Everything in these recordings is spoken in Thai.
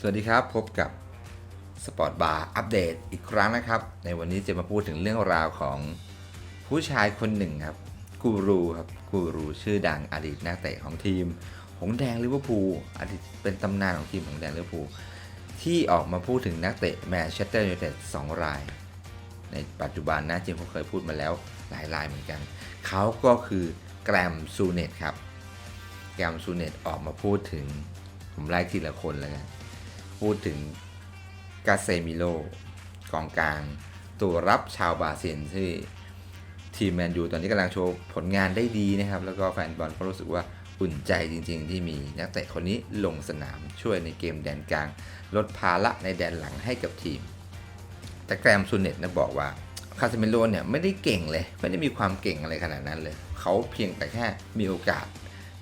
สวัสดีครับ พบกับสปอร์ตบาร์อัปเดตอีกครั้งนะครับ ในวันนี้จะมาพูดถึงเรื่องราวของผู้ชายคนหนึ่งครับกูรูครับกูรูชื่อดังอดีตนักเตะของทีม หงส์แดงลิเวอร์พูลอดีตเป็นตำนานของทีมหงส์แดงลิเวอร์พูลที่ออกมาพูดถึงนักเตะแมนเชสเตอร์ยูไนเต็ดสองราย ในปัจจุบันนะจริงเขาเคยพูดมาแล้วหลายรายเหมือนกัน เขาก็คือแกรมซูเนตครับแกรมซูเนตออกมาพูดถึงผมไล่ทีละคนเลยกัน พูดถึงกาเซมิโลกองกลางตัวรับชาวบราซิลที่ทีมแมนยูตอนนี้กำลังโชว์ผลงานได้ดีนะครับ แล้วก็แฟนบอลก็รู้สึกว่าอุ่นใจจริง ๆ ที่มีนักเตะคนนี้ลงสนามช่วยในเกมแดนกลาง ลดภาระในแดนหลังให้กับทีม แต่แกรมซูเนตนะบอกว่าคาเซมิโลเนี่ยไม่ได้เก่งเลย ไม่ได้มีความเก่งอะไรขนาดนั้นเลย เขาเพียงแต่แค่มีโอกาส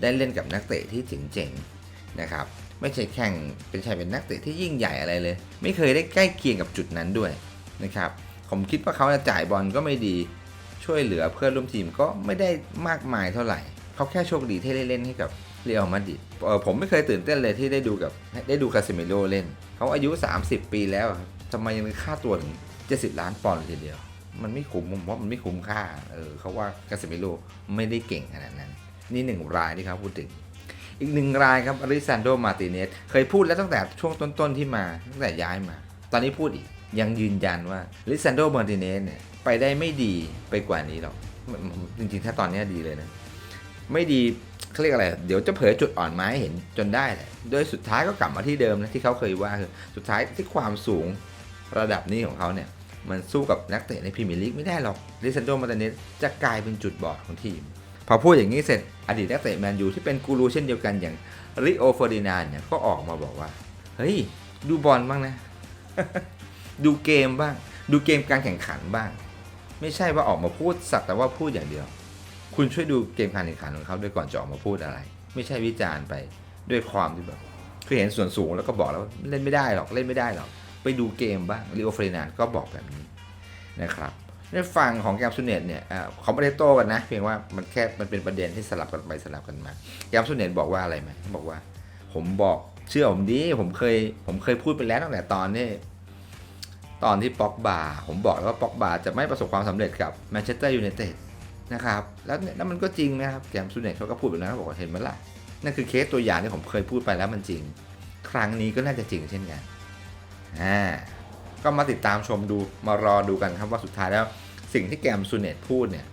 ได้เล่นกับนักเตะที่เจ๋งๆนะครับ ไม่ใช่แข่งเป็นชายเป็นนักเตะที่ยิ่งใหญ่อะไรเลย ไม่เคยได้ใกล้เคียงกับจุดนั้นด้วยนะครับผมคิดว่าเขาจะจ่ายบอลก็ไม่ดีช่วยเหลือเพื่อนร่วมทีมก็ไม่ได้มากมายเท่าไหร่เขาแค่โชคดีที่ได้เล่นให้กับเรอัลมาดริดเออผมไม่เคยตื่นเต้นเลยที่ได้ดูกับได้ดูคาเซมิโลเล่น เขาอายุ 30 ปีแล้วทำไมยังมีค่าตัวถึง70 ล้านปอนด์เลยทีเดียว มันไม่คุ้มผมว่ามันไม่คุ้มค่าเออเขาว่าคาเซมิโลไม่ได้เก่งขนาดนั้น นี่หนึ่งรายที่เขาพูดถึง อีกหนึ่งรายครับอริซานโดมาติเนสเคยพูดแล้วตั้งแต่ช่วงต้นๆที่มาตั้งแต่ย้ายมา ตอนนี้พูดอีกยังยืนยันว่าอริซานโดมาติเนสเนี่ยไปได้ไม่ดีไปกว่านี้หรอกจริงๆถ้าตอนนี้ดีเลยนะไม่ดีเขาเรียกอะไร เดี๋ยวจะเผยจุดอ่อนไม้เห็นจนได้แหละโดยสุดท้ายก็กลับมาที่เดิมนะที่เขาเคยว่าคือสุดท้ายที่ความสูงระดับนี้ของเขาเนี่ยมันสู้กับนักเตะในพรีเมียร์ลีกไม่ได้หรอกลิซันโดมาตาเนสจะกลายเป็นจุดบอดของทีม พอพูดอย่างนี้เสร็จอดีตนักเตะแมนยูที่เป็นกูรูเช่นเดียวกันอย่างริโอเฟอร์ดินานเนี่ยก็ออกมาบอกว่า เฮ้ย ดูบอลบ้างนะ ดูเกมบ้าง ดูเกมการแข่งขันบ้าง ไม่ใช่ว่าออกมาพูดสักแต่ว่าพูดอย่างเดียว คุณช่วยดูเกมการแข่งขันของเขาด้วยก่อนจะออกมาพูดอะไร ไม่ใช่วิจารณ์ไปด้วยความที่แบบคือเห็นส่วนสูงแล้วก็บอกแล้วเล่นไม่ได้หรอกเล่นไม่ได้หรอกไปดูเกมบ้างริโอเฟรนานก็บอกแบบนี้นะครับ ในฝั่งของแกมซูเนตเนี่ยเขาไม่ได้โต้กันนะ เพียงว่ามันแค่มันเป็นประเด็นที่สลับกันไปสลับกันมา แกมซูเนตบอกว่าอะไรไหมเขาบอกว่า ผมบอกเชื่อผมดิผมเคย ผมเคยพูดไปแล้วตั้งแต่ตอนที่ตอนที่ป็อกบาผมบอกแล้วว่าป็อกบาจะไม่ประสบความสำเร็จกับแมนเชสเตอร์ยูไนเต็ดนะครับแล้วนี่ยแล้วมันก็จริงนะครับแกมซูเนตเขาก็พูดแบบนั้นเขาบอกว่าเห็นไหมล่ะนั่นคือเคสตัวอย่างที่ผมเคยพูดไปแล้วมันจริง ครั้งนี้ก็น่าจะจริงเช่นกันอ่า ก็มาติดตามชมดูมารอดูกันครับว่าสุดท้ายแล้ว สิ่งที่แกมซูเนตพูดเนี่ย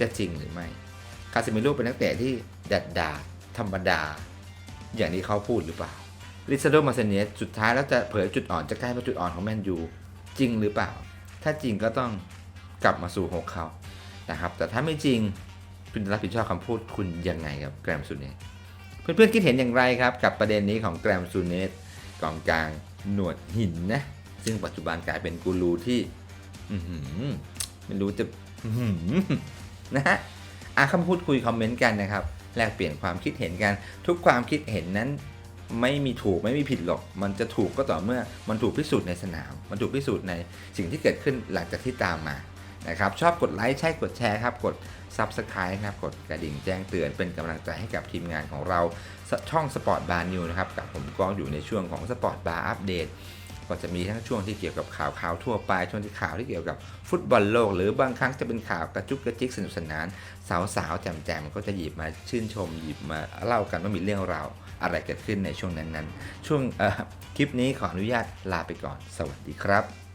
จะจริงหรือไม่ คาซิมิโลเป็นนักเตะที่ดัดดาธรรมดา อย่างที่เขาพูดหรือเปล่า ลิซาโดมาเซเนสสุดท้ายแล้วจะเผยจุดอ่อนจะกลายเป็นจุดอ่อนของแมนยูจริงหรือเปล่า ถ้าจริงก็ต้องกลับมาสู่หกเขานะครับ แต่ถ้าไม่จริงคุณจะรับผิดชอบคำพูดคุณยังไงครับแกรมซูเนตเพื่อนๆคิดเห็นอย่างไรครับ กับประเด็นนี้ของแกรมซูเนตกองกลางหนวดหินนะ ซึ่งปัจจุบันกลายเป็นกูรูที่ไม่รู้จะนะฮะอะคำพูดคุยคอมเมนต์กันนะครับ แลกเปลี่ยนความคิดเห็นกัน ทุกความคิดเห็นนั้นไม่มีถูกไม่มีผิดหรอก มันจะถูกก็ต่อเมื่อมันถูกพิสูจน์ในสนาม มันถูกพิสูจน์ในสิ่งที่เกิดขึ้นหลังจากที่ตามมานะครับ ชอบกดไลค์ใช่กดแชร์ครับ กด Subscribe นะครับ กดกระดิ่งแจ้งเตือนเป็นกำลังใจให้กับทีมงานของเราช่อง Sport Bar News นะครับ กับผมก็อยู่ในช่วงของ Sport Bar Update ก็จะมีทั้งช่วงที่เกี่ยวกับข่าวข่าวทั่วไป ช่วงที่ข่าวที่เกี่ยวกับฟุตบอลโลก หรือบางครั้งจะเป็นข่าวกระจุกกระจิกสนุกสนาน สาวสาวๆแจ่มๆก็จะหยิบมาชื่นชมหยิบมาเล่ากันว่ามีเรื่องราวอะไรเกิดขึ้นในช่วงนั้นๆ ช่วงคลิปนี้ขออนุญาตลาไปก่อน สวัสดีครับ